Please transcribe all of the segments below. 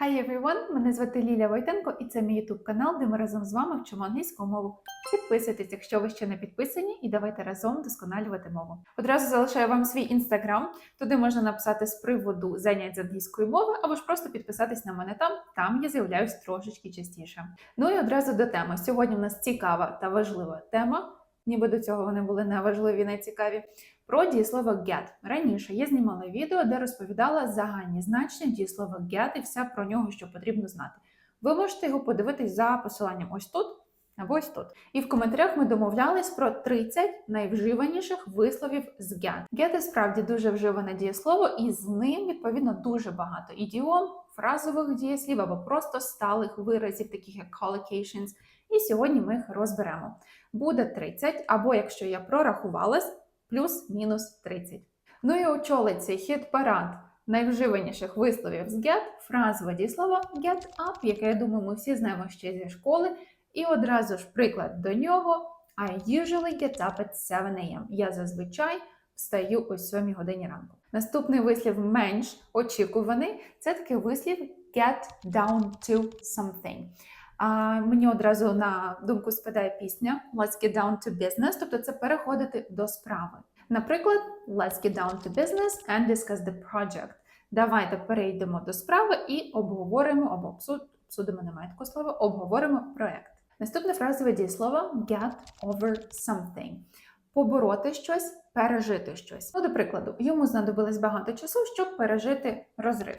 Hi everyone! Мене звати Ліля Войтенко і це мій YouTube канал, де ми разом з вами вчимо англійську мову. Підписуйтесь, якщо ви ще не підписані, і давайте разом вдосконалювати мову. Одразу залишаю вам свій інстаграм. Туди можна написати з приводу занять з англійської мови, або ж просто підписатись на мене там. Там я з'являюсь трошечки частіше. Ну і одразу до теми. Сьогодні в нас цікава та важлива тема. Ніби до цього вони були неважливі, не цікаві. Про дієслово get. Раніше я знімала відео, де розповідала загальні значення дієслова get і все про нього, що потрібно знати. Ви можете його подивитись за посиланням ось тут або ось тут. І в коментарях ми домовлялись про 30 найвживаніших висловів з get. Get справді дуже вживане дієслово, і з ним відповідно дуже багато ідіом, фразових дієслів або просто сталих виразів, таких як collocations. І сьогодні ми їх розберемо. Буде 30, або якщо я прорахувалась, плюс-мінус 30. Ну і очолить цей хід парад найвживаніших висловів з get, фразове дієслово get up, яке, я думаю, ми всі знаємо ще зі школи. І одразу ж приклад до нього. I usually get up at 7 a.m. Я зазвичай встаю о 7 годині ранку. Наступний вислів менш очікуваний це такий вислів get down to something. А мені одразу на думку спадає пісня Let's get down to business, тобто це переходити до справи. Наприклад, Let's get down to business and discuss the project. Давайте перейдемо до справи і обговоримо або обсуд, обсудимо, немає такого слова, обговоримо проект. Наступне фразове дієслово get over something. Побороти щось, пережити щось. Ну, до прикладу, йому знадобилось багато часу, щоб пережити розрив.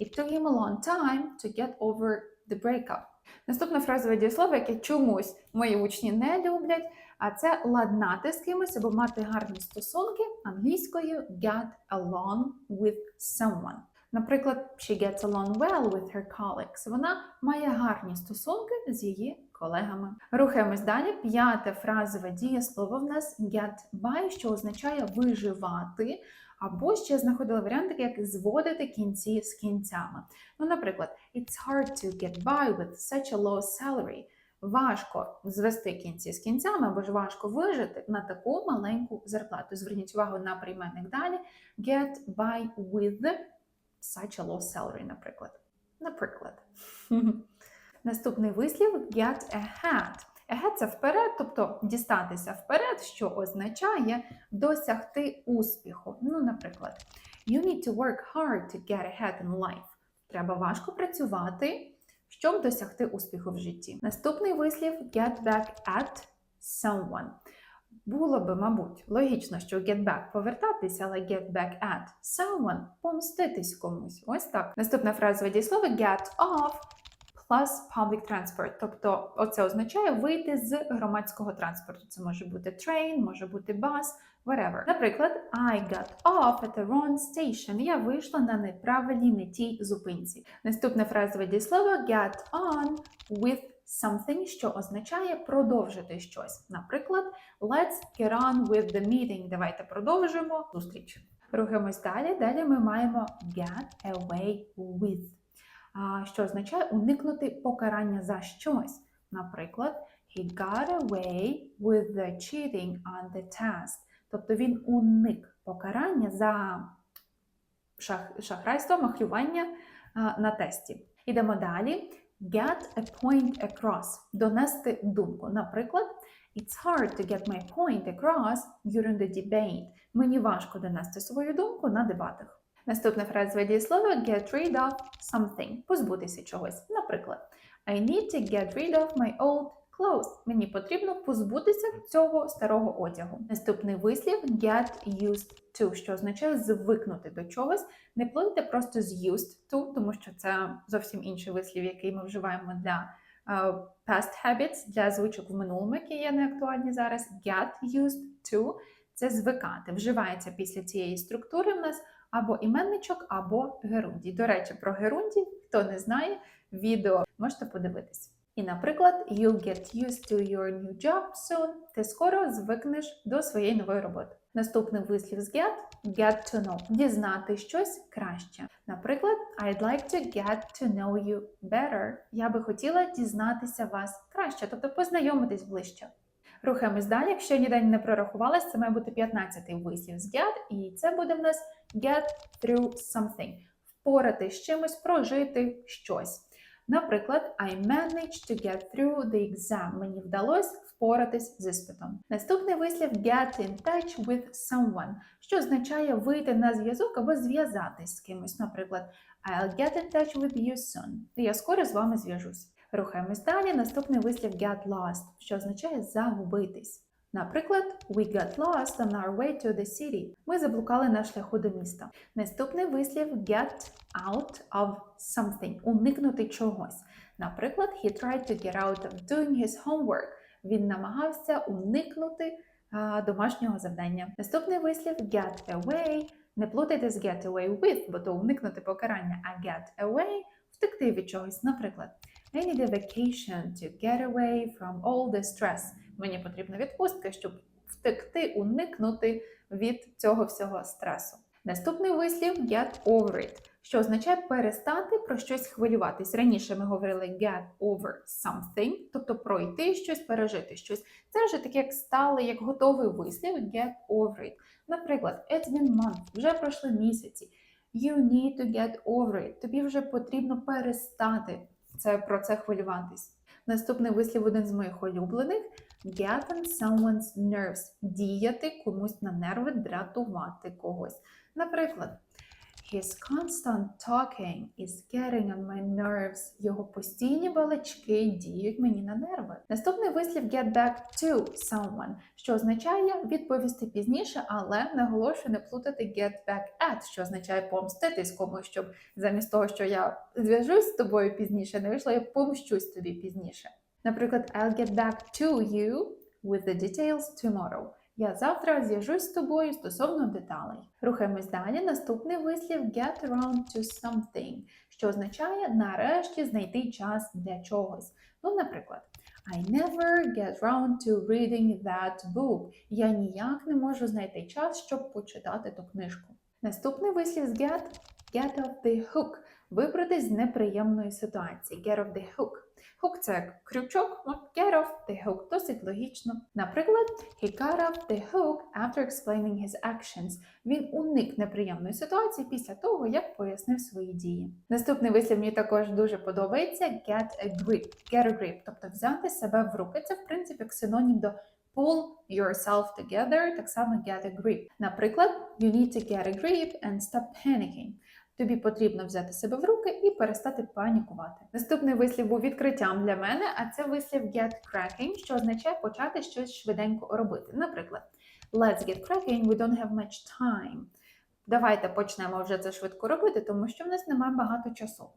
It took him a long time to get over the breakup. Наступне фразове дієслово, яке чомусь мої учні не люблять, а це ладнати з кимось або мати гарні стосунки англійською get along with someone. Наприклад, she gets along well with her colleagues. Вона має гарні стосунки з її колегами. Рухаємось далі. П'яте фразове дієслово в нас get by, що означає виживати. Або ще знаходила варіанти, як зводити кінці з кінцями. Ну, наприклад, it's hard to get by with such a low salary. Важко звести кінці з кінцями, або ж важко вижити на таку маленьку зарплату. Зверніть увагу на прийменник далі. Get by with such a low salary, наприклад. Наприклад. Наступний вислів get ahead. Це вперед, тобто дістатися вперед, що означає досягти успіху. Ну, наприклад, you need to work hard to get ahead in life. Треба важко працювати, щоб досягти успіху в житті. Наступний вислів get back at someone. Було би, мабуть, логічно, що get back повертатися, але get back at someone помститись комусь. Ось так. Наступна фразове дієслово get off plus public transport. Тобто, оце означає вийти з громадського транспорту. Це може бути train, може бути bus, whatever. Наприклад, I got off at the wrong station. Я вийшла на неправильній не тій зупинці. Наступне фразове дієслово get on with something, що означає продовжити щось. Наприклад, let's get on with the meeting. Давайте продовжимо зустріч. Рухаємось далі. Далі ми маємо get away with що означає уникнути покарання за щось. Наприклад, he got away with the cheating on the test. Тобто він уник покарання за шах, шахрайство, махлювання на тесті. Ідемо далі. Get a point across. Донести думку. Наприклад, It's hard to get my point across during the debate. Мені важко донести свою думку на дебатах. Наступне фразове дієслово get rid of something позбутися чогось. Наприклад, I need to get rid of my old clothes. Мені потрібно позбутися цього старого одягу. Наступний вислів get used to, що означає звикнути до чогось. Не плутайте просто з used to, тому що це зовсім інший вислів, який ми вживаємо для uh, past habits, для звичок в минулому, які є неактуальні зараз. Get used to це звикати. Вживається після цієї структури в нас або іменничок, або герундій. До речі, про герундій, хто не знає, відео можете подивитись. І, наприклад, you'll get used to your new job soon. Ти скоро звикнеш до своєї нової роботи. Наступний вислів з get get to know. Дізнати щось краще. Наприклад, I'd like to get to know you better. Я би хотіла дізнатися вас краще, тобто познайомитись ближче. Рухаємось далі. Якщо ніде не прорахувалась, це має бути 15-й вислів з get, і це буде в нас get through something. впорати з чимось, прожити щось. Наприклад, I managed to get through the exam. Мені вдалося впоратись з іспитом. Наступний вислів get in touch with someone, що означає вийти на зв'язок або зв'язатись з кимось. Наприклад, I'll get in touch with you soon. Я скоро з вами зв'яжусь. Рухаємось далі. Наступний вислів get lost, що означає загубитись. Наприклад, we got lost on our way to the city. Ми заблукали на шляху до міста. Наступний вислів get out of something уникнути чогось. Наприклад, he tried to get out of doing his homework. Він намагався уникнути а, домашнього завдання. Наступний вислів get away. Не плутайте з get away with, бо то уникнути покарання, а get away втекти від чогось. Наприклад, I need a vacation to get away from all the stress. Мені потрібна відпустка, щоб втекти, уникнути від цього всього стресу. Наступний вислів get over it, що означає перестати про щось хвилюватись. Раніше ми говорили get over something, тобто пройти щось, пережити щось. Це вже таке як сталий, як готовий вислів get over it. Наприклад, it's been month, вже пройшли місяці. You need to get over it. Тобі вже потрібно перестати це, про це хвилюватись. Наступний вислів один з моїх улюблених get on someone's nerves. Діяти комусь на нерви, дратувати когось. Наприклад, His constant talking is getting on my nerves. Його постійні балачки діють мені на нерви. Наступний вислів get back to someone, що означає відповісти пізніше, але наголошую не плутати get back at, що означає помститись комусь, щоб замість того, що я зв'яжусь з тобою пізніше, не вийшло, я помщусь тобі пізніше. Наприклад, I'll get back to you with the details tomorrow. Я завтра зв'яжусь з тобою стосовно деталей. Рухаємось далі. Наступний вислів get around to something, що означає нарешті знайти час для чогось. Ну, наприклад, I never get round to reading that book. Я ніяк не можу знайти час, щоб почитати ту книжку. Наступний вислів з get get off the hook. Вибрати з неприємної ситуації. Get off the hook. Hook – це крючок, get off the hook досить логічно. Наприклад, he got off the hook after explaining his actions. Він уник неприємної ситуації після того, як пояснив свої дії. Наступний вислів мені також дуже подобається get a grip. Get a grip, тобто взяти себе в руки. Це в принципі як синонім до pull yourself together, так само get a grip. Наприклад, you need to get a grip and stop panicking. Тобі потрібно взяти себе в руки і перестати панікувати. Наступний вислів був відкриттям для мене, а це вислів get cracking, що означає почати щось швиденько робити. Наприклад, let's get cracking, we don't have much time. Давайте почнемо вже це швидко робити, тому що в нас немає багато часу.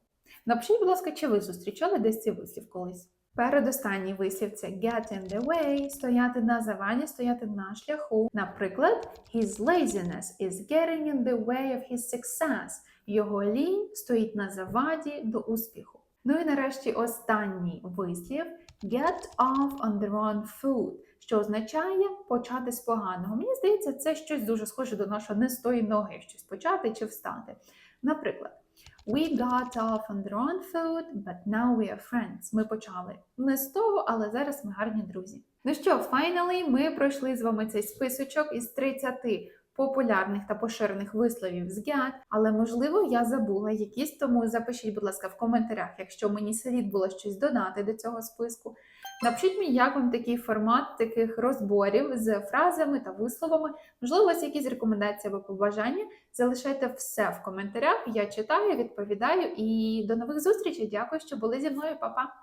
Напишіть, будь ласка, чи ви зустрічали десь цей вислів колись? Передостанній вислів це get in the way, стояти на заваді, стояти на шляху. Наприклад, his laziness is getting in the way of his success. Його лінь стоїть на заваді до успіху. Ну і нарешті останній вислів get off on the wrong foot, що означає почати з поганого. Мені здається, це щось дуже схоже до нашого не з тої ноги, щось почати чи встати. Наприклад, We got off on the wrong foot, but now we are friends. Ми почали не з того, але зараз ми гарні друзі. Ну що, finally, ми пройшли з вами цей списочок із 30 популярних та поширених висловів з GAT, але можливо я забула якісь, тому запишіть, будь ласка, в коментарях, якщо мені слід було щось додати до цього списку. Напишіть мені, як вам такий формат таких розборів з фразами та висловами. Можливо, у вас якісь рекомендації або побажання. Залишайте все в коментарях. Я читаю, відповідаю і до нових зустрічей. Дякую, що були зі мною, Па-па!